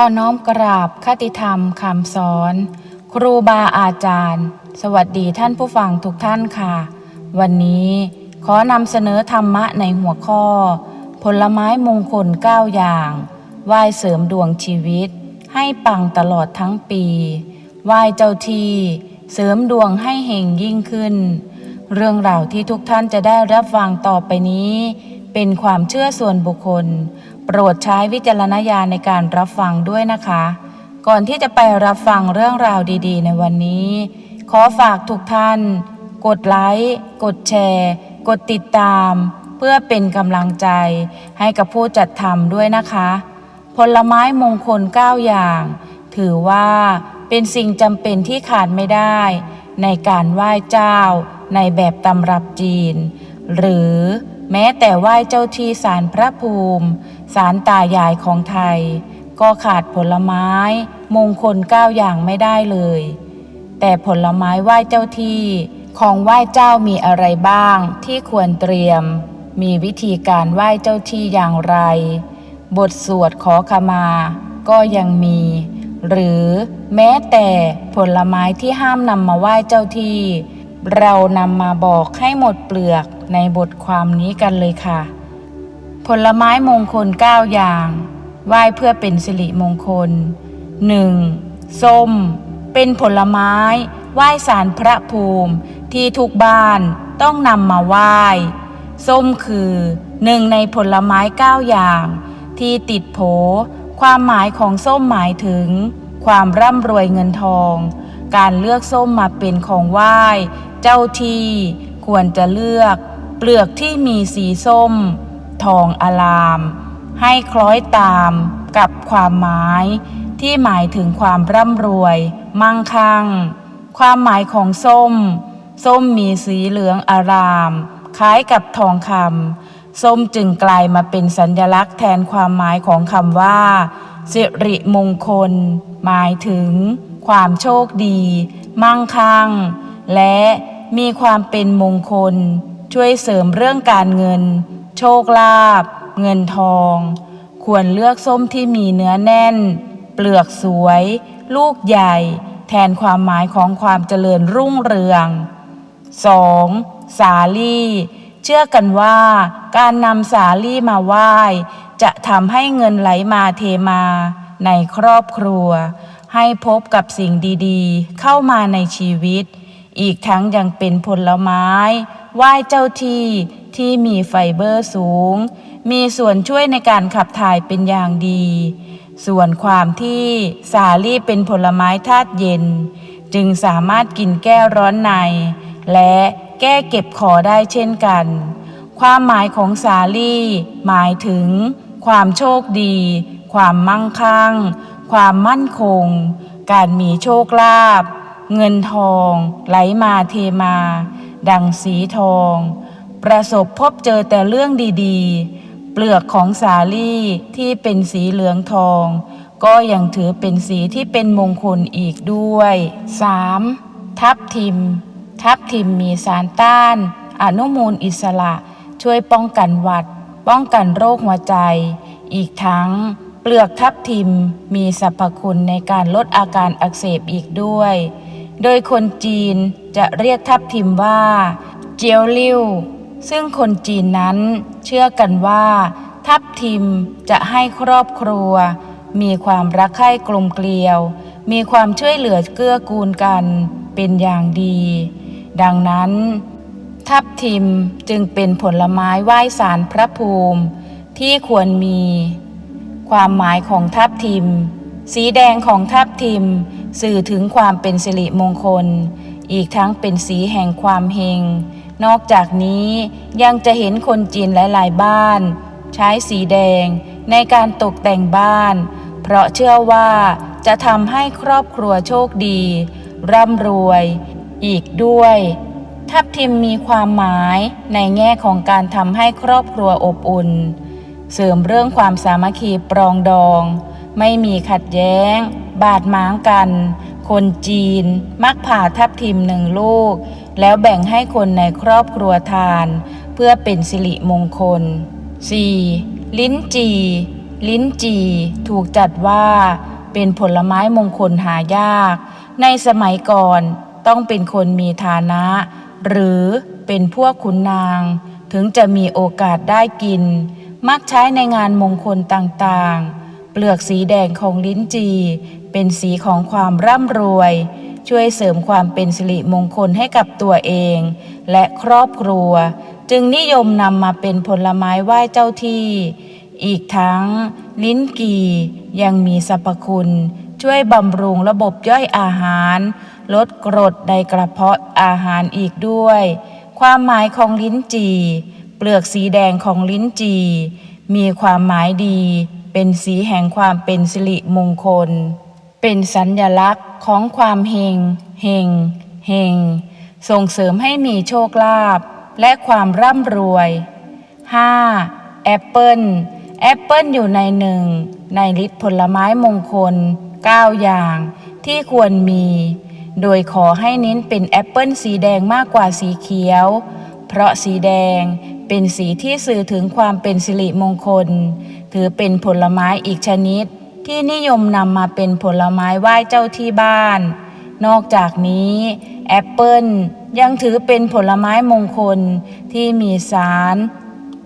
ขอน้อมกราบคติธรรมคำสอน ครูบาอาจารย์ สวัสดีท่านผู้ฟังทุกท่านค่ะ วันนี้ขอนำเสนอธรรมะในหัวข้อ ผลไม้มงคล 9 อย่างไหว้เสริมดวงชีวิต ให้ปังตลอดทั้งปีไหว้เจ้าที่เสริมดวงให้เฮงยิ่งขึ้น เรื่องราวที่ทุกท่านจะได้รับฟังต่อไปนี้ เป็นความเชื่อส่วนบุคคล โปรดใช้วิจารณญาณในการรับฟังด้วยนะคะ ก่อนที่จะไปรับฟังเรื่องราวดีๆ ในวันนี้ ขอฝากทุกท่าน กดไลค์กดแชร์ กดติดตาม เพื่อเป็นกำลังใจ ให้กับผู้จัดทำด้วยนะคะ ผลไม้มงคล 9 อย่าง ถือว่าเป็นสิ่งจำเป็นที่ขาดไม่ได้ ในการไหว้เจ้า ในแบบตำรับจีน หรือแม้แต่ไหว้เจ้าที่ศาลพระภูมิ ศาลตายายของไทย ก็ขาดผลไม้ มงคล9อย่างไม่ได้เลย แต่ผลไม้ไหว้เจ้าที่ของไหว้เจ้ามีอะไรบ้างที่ควรเตรียม มีวิธีการไหว้เจ้าที่อย่างไร บทสวดขอขมา ก็ยังมี หรือแม้แต่ผลไม้ที่ห้ามนำมาไหว้เจ้าที่ เรานำมาบอกให้หมดเปลือกในบทความนี้กันเลยค่ะ ผลไม้มงคล 9 อย่าง ไหว้เพื่อเป็นสิริมงคล 1. ส้ม เป็นผลไม้ ไหว้สารพระภูมิ ที่ทุกบ้านต้องนำมาไหว้ ส้มคือหนึ่งในผลไม้ 9 อย่าง ที่ติดโผ ความหมายของส้มหมายถึง ความร่ำรวยเงินทอง การเลือกส้มมาเป็นของไหว้ เจ้าที่ควรจะเลือก เปลือกที่มีสีส้ม ทองอลาม ให้คล้อยตามกับความหมายที่หมายถึงความร่ำรวย มั่งคั่ง ความหมายของส้ม ส้มมีสีเหลืองอาราม คล้ายกับทองคำส้มจึงกลายมาเป็นสัญลักษณ์แทนความหมายของคำว่า สิริมงคล หมายถึง ความโชคดี มั่งคั่ง และมีความเป็นมงคล ช่วยเสริมเรื่องการเงิน โชคลาภเงินทอง ควรเลือกส้มที่มีเนื้อแน่น เปลือกสวย ลูกใหญ่ แทนความหมายของความเจริญรุ่งเรือง 2. สาลี่ เชื่อกันว่า การนำสาลี่มาไหว้ จะทำให้เงินไหลมาเทมา ในครอบครัว ให้พบกับสิ่งดีๆ เข้ามาในชีวิต อีกทั้งยังเป็นผลไม้ไหว้เจ้าที่ที่มีไฟเบอร์สูง มีส่วนช่วยในการขับถ่ายเป็นอย่างดี ส่วนความที่สาลี่เป็นผลไม้ธาตุเย็น จึงสามารถกินแก้ร้อนใน และแก้เก็บขอได้เช่นกัน ความหมายของสาลี่ หมายถึง ความโชคดี ความมั่งคั่ง ความมั่นคง การมีโชคลาภเงินทอง ไหลมาเทมา ดังสีทอง ประสบพบเจอแต่เรื่องดีๆ เปลือกของสาลี่ที่เป็นสีเหลืองทอง ก็ยังถือเป็นสีที่เป็นมงคลอีกด้วย 3. ทับทิม ทับทิมมีสารต้าน อนุมูลอิสระ ช่วยป้องกันหวัด ป้องกันโรคหัวใจ อีกทั้งเปลือกทับทิมมีสรรพคุณในการลดอาการอักเสบอีกด้วย โดยคนจีนจะเรียกทับทิมว่า เจียวลิ่ว ซึ่งคนจีนนั้นเชื่อกันว่า ทับทิมจะให้ครอบครัว มีความรักใคร่กลมเกลียว มีความช่วยเหลือเกื้อกูลกันเป็นอย่างดี ดังนั้น ทับทิมจึงเป็นผลไม้ไหว้สารพระภูมิที่ควรมี ความหมายของทับทิม สีแดงของทับทิม สื่อถึงความเป็นสิริมงคล อีกทั้งเป็นสีแห่งความเฮง นอกจากนี้ยังจะเห็นคนจีนหลายๆบ้าน ใช้สีแดงในการตกแต่งบ้าน เพราะเชื่อว่าจะทำให้ครอบครัวโชคดี ร่ำรวย อีกด้วย ทับทิมมีความหมายในแง่ของการทำให้ครอบครัวอบอุ่น เสริมเรื่องความสามัคคีปรองดอง ไม่มีขัดแย้ง บาดหมางกัน คนจีน มักผ่าทับทิมหนึ่งลูก แล้วแบ่งให้คนในครอบครัวทาน เพื่อเป็นสิริมงคล 4. ลิ้นจี ลิ้นจี ถูกจัดว่า เป็นผลไม้มงคลหายาก ในสมัยก่อนต้องเป็นคนมีฐานะ หรือเป็นพวกขุนนาง ถึงจะมีโอกาสได้กิน มักใช้ในงานมงคลต่างๆ เปลือกสีแดงของลิ้นจี เป็นสีของความร่ำรวย ช่วยเสริมความเป็นสิริมงคลให้กับตัวเอง และครอบครัว จึงนิยมนำมาเป็นผลไม้ไหว้เจ้าที่ อีกทั้ง ลิ้นกี่ยังมีสรรพคุณ ช่วยบำรุงระบบย่อยอาหาร ลดกรดในกระเพาะอาหารอีกด้วย ความหมายของลิ้นจี่เปลือกสีแดงของลิ้นจี่มีความหมายดี เป็นสีแห่งความเป็นสิริมงคล เป็นสัญญลักษณ์ของความเฮง เฮง เฮง ส่งเสริมให้มีโชคลาภและความร่ำรวย 5. แอปเปิลแอปเปิลอยู่ในหนึ่งในลิตรผลไม้มงคล 9 อย่างที่ควรมี โดยขอให้เน้นเป็นแอปเปิลสีแดงมากกว่าสีเขียว เพราะสีแดงเป็นสีที่สื่อถึงความเป็นสิริมงคล ถือเป็นผลไม้อีกชนิด ที่นิยมนำมาเป็นผลไม้ไหว้เจ้าที่บ้าน นอกจากนี้แอปเปิลยังถือเป็นผลไม้มงคลที่มีสาร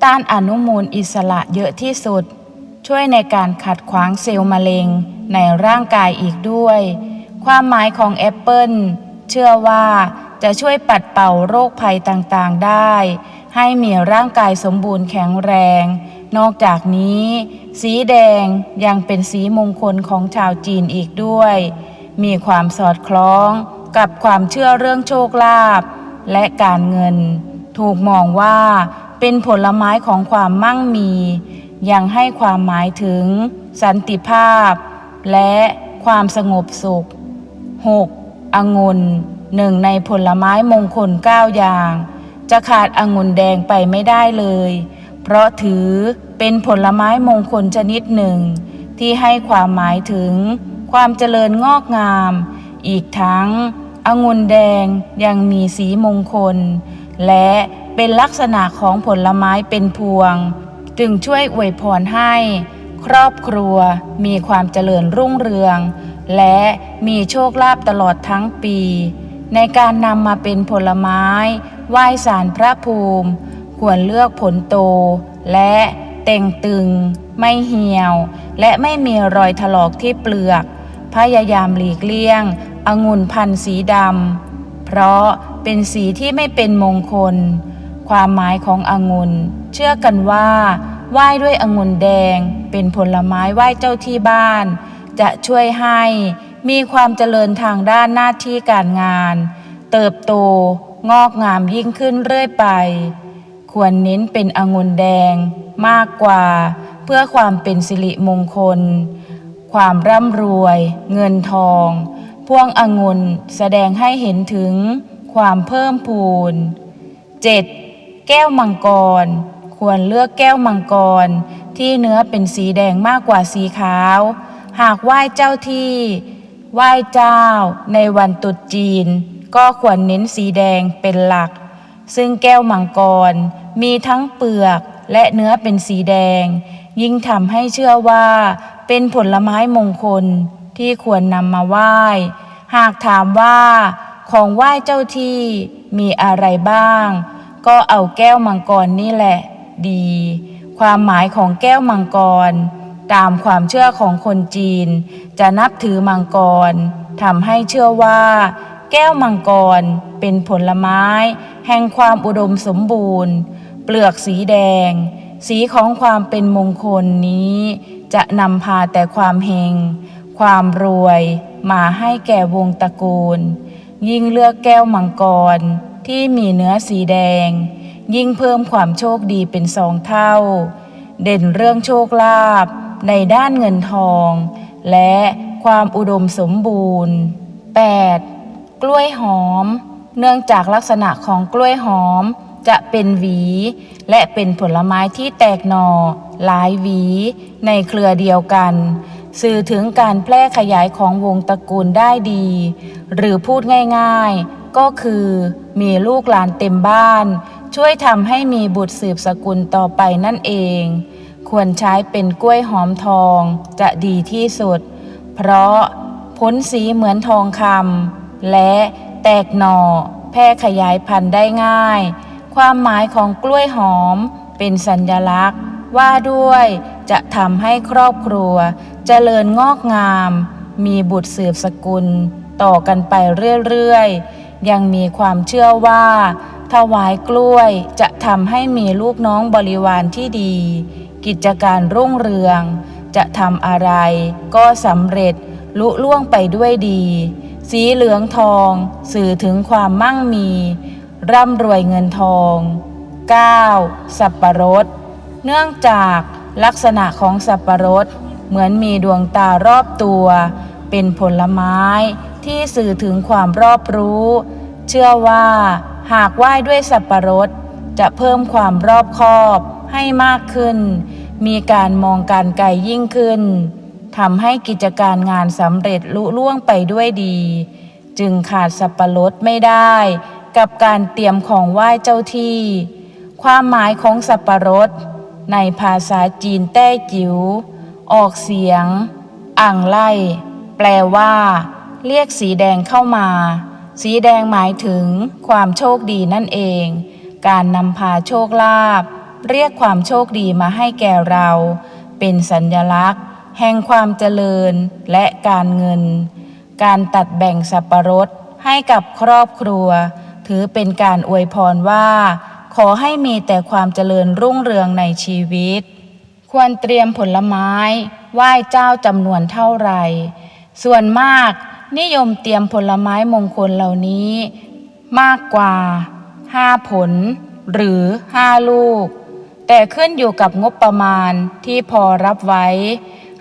ต้านอนุมูลอิสระเยอะที่สุด ช่วยในการขัดขวางเซลล์มะเร็งในร่างกายอีกด้วย ความหมายของแอปเปิลเชื่อว่าจะช่วยปัดเป่าโรคภัยต่างๆได้ ให้มีร่างกายสมบูรณ์แข็งแรง นอกจากนี้ สีแดงยังเป็นสีมงคลของชาวจีนอีกด้วย มีความสอดคล้องกับความเชื่อเรื่องโชคลาภและการเงิน ถูกมองว่าเป็นผลไม้ของความมั่งมี ยังให้ความหมายถึง สันติภาพ และความสงบสุข 6. องุ่นหนึ่งในผลไม้มงคล 9 อย่าง จะขาดองุ่นแดงไปไม่ได้เลย เพราะถือเป็นผลไม้มงคลชนิดหนึ่ง ที่ให้ความหมายถึงความเจริญงอกงาม อีกทั้งองุ่นแดงยังมีสีมงคล และเป็นลักษณะของผลไม้เป็นพวง จึงช่วยอวยพรให้ ครอบครัวมีความเจริญรุ่งเรือง และมีโชคลาภตลอดทั้งปี ในการนำมาเป็นผลไม้ ไหว้สารพระภูมิ ควรเลือกผลโต และเต่งตึง ไม่เหี่ยว และไม่มีรอยถลอกที่เปลือก พยายามหลีกเลี่ยงองุ่นพันธุ์สีดำ เพราะเป็นสีที่ไม่เป็นมงคล ความหมายขององุ่นเชื่อกันว่าไหว้ด้วยองุ่นแดง เป็นผลไม้ไหว้เจ้าที่บ้าน จะช่วยให้มีความเจริญทางด้านหน้าที่การงาน เติบโตงอกงามยิ่งขึ้นเรื่อยไป ควรเน้นเป็นองุ่นแดงมากกว่า เพื่อความเป็นสิริมงคล ความร่ำรวย เงินทอง พวงองุ่นแสดงให้เห็นถึงความเพิ่มพูน 7. แก้วมังกร ควรเลือกแก้วมังกร ที่เนื้อเป็นสีแดงมากกว่าสีขาว หากไหว้เจ้าที่ไหว้เจ้าในวันตรุษจีน ก็ควรเน้นสีแดงเป็นหลัก ซึ่งแก้วมังกรมีทั้งเปลือกและเนื้อเป็นสีแดง ยิ่งทำให้เชื่อว่าเป็นผลไม้มงคลที่ควรนำมาไหว้ หากถามว่าของไหว้เจ้าที่มีอะไรบ้าง ก็เอาแก้วมังกรนี่แหละ ดี ความหมายของแก้วมังกร ตามความเชื่อของคนจีน จะนับถือมังกรทำให้เชื่อว่า แก้วมังกรเป็นผลไม้ แห่งความอุดมสมบูรณ์ เปลือกสีแดง สีของความเป็นมงคลนี้ จะนำพาแต่ความเฮง ความรวยมาให้แก่วงตระกูล ยิ่งเลือกแก้วมังกรที่มีเนื้อสีแดง ยิ่งเพิ่มความโชคดีเป็นสองเท่า เด่นเรื่องโชคลาภในด้านเงินทอง และความอุดมสมบูรณ์ 8. กล้วยหอม เนื่องจากลักษณะของกล้วยหอมจะเป็นหวี และเป็นผลไม้ที่แตกหน่อหลายหวี ในเครือเดียวกัน สื่อถึงการแพร่ขยายของวงตระกูลได้ดี หรือพูดง่ายๆ ก็คือมีลูกหลานเต็มบ้าน ช่วยทำให้มีบุตรสืบสกุลต่อไปนั่นเองคควรใช้เป็นกล้วยหอมทองจะดีที่สุด เพราะผลสีเหมือนทองคำและ แตกหน่อ แพร่ขยายพันธุ์ได้ง่าย ความหมายของกล้วยหอมเป็นสัญลักษณ์ ว่าด้วยจะทำให้ครอบครัวเจริญงอกงาม มีบุตรสืบสกุล ต่อกันไปเรื่อยๆ ยังมีความเชื่อว่าถวายกล้วยจะทำให้มีลูกน้องบริวารที่ดี กิจการรุ่งเรือง จะทำอะไรก็สำเร็จลุล่วงไปด้วยดี สีเหลืองทอง สื่อถึงความมั่งมี ร่ำรวยเงินทอง 9. สับปะรด เนื่องจากลักษณะของสับปะรด เหมือนมีดวงตารอบตัว เป็นผลไม้ที่สื่อถึงความรอบรู้ เชื่อว่าหากไหว้ด้วยสับปะรด จะเพิ่มความรอบคอบให้มากขึ้น มีการมองการไกลยิ่งขึ้น ทำให้กิจการงานสำเร็จลุล่วงไปด้วยดี จึงขาดสับปะรดไม่ได้ กับการเตรียมของไหว้เจ้าที่ ความหมายของสับปะรด ในภาษาจีนแต้จิ๋วออกเสียง อ่างไล่ แปลว่า เรียกสีแดงเข้ามา สีแดงหมายถึง ความโชคดีนั่นเอง การนำพาโชคลาภเรียกความโชคดีมาให้แก่เรา เป็นสัญลักษณ์ แห่งความเจริญและการเงิน การตัดแบ่งสับปะรดให้กับครอบครัว ถือเป็นการอวยพรว่า ขอให้มีแต่ความเจริญรุ่งเรืองในชีวิต ควรเตรียมผลไม้ไหว้เจ้าจำนวนเท่าไหร่ ส่วนมากนิยมเตรียมผลไม้มงคลเหล่านี้ มากกว่า 5 ผล หรือ 5 ลูก แต่ขึ้นอยู่กับงบประมาณที่พอรับไว้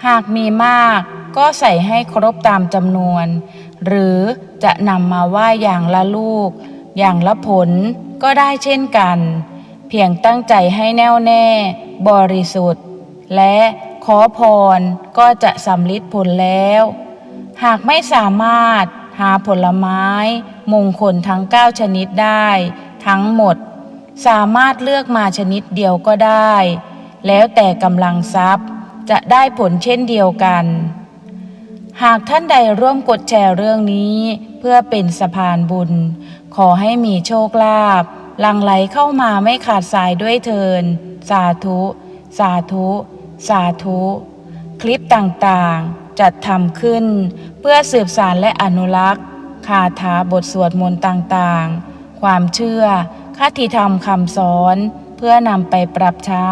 หากมีมากก็ใส่ให้ครบตามจำนวน หรือจะนำมาไหว้อย่างละลูก อย่างละผลก็ได้เช่นกัน เพียงตั้งใจให้แน่วแน่ บริสุทธิ์ และขอพรก็จะสำลิดผลแล้ว หากไม่สามารถหาผลไม้ มงคลทั้ง 9 ชนิดได้ ทั้งหมด สามารถเลือกมาชนิดเดียวก็ได้ แล้วแต่กำลังทรัพย์ จะได้ผลเช่นเดียวกัน หากท่านใดร่วมกดแชร์เรื่องนี้เพื่อเป็นสะพานบุญ ขอให้มีโชคลาภลังไหลเข้ามาไม่ขาดสายด้วยเทิน สาธุ สาธุ สาธุ คลิปต่างๆ จัดทำขึ้น เพื่อสืบสารและอนุรักษ์ คาถาบทสวดมนต์ต่างๆ ความเชื่อคติธรรมคำสอน เพื่อนำไปปรับใช้